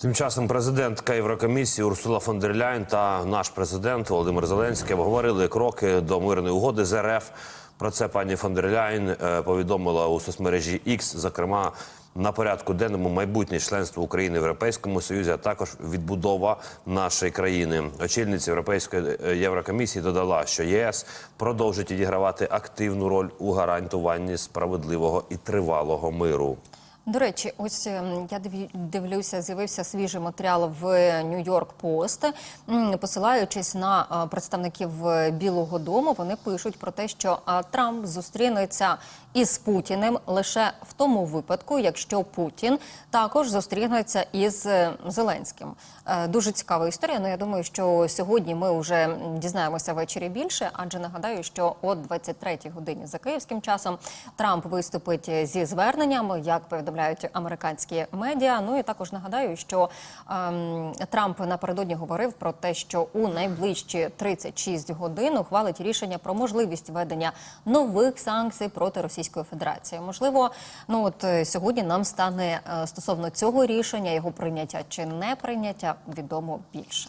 Тим часом президентка Єврокомісії Урсула фон дер Ляйн та наш президент Володимир Зеленський обговорили кроки до мирної угоди з РФ. Про це пані фон дер Ляйн е, повідомила у соцмережі X, зокрема. На порядку денному майбутнє членство України в Європейському Союзі, а також відбудова нашої країни. Очільниця Європейської е, Єврокомісії додала, що ЄС продовжить відігравати активну роль у гарантуванні справедливого і тривалого миру. До речі, ось ем, я дивлюся, з'явився свіжий матеріал в Нью-Йорк Пост. Посилаючись на е, представників е, Білого Дому, вони пишуть про те, що е, Трамп зустрінеться із Путіним лише в тому випадку, якщо Путін також зустрінеться із Зеленським. Дуже цікава історія. Ну я думаю, що сьогодні ми вже дізнаємося ввечері більше, адже нагадаю, що о 23-й годині за київським часом Трамп виступить зі зверненням, як повідомляють американські медіа. Ну і також нагадаю, що ем, Трамп напередодні говорив про те, що у найближчі 36 годин ухвалить рішення про можливість введення нових санкцій проти Російської Федерації. Можливо, ну от е, сьогодні нам стане е, стосовно цього рішення, його прийняття чи не прийняття відомо більше.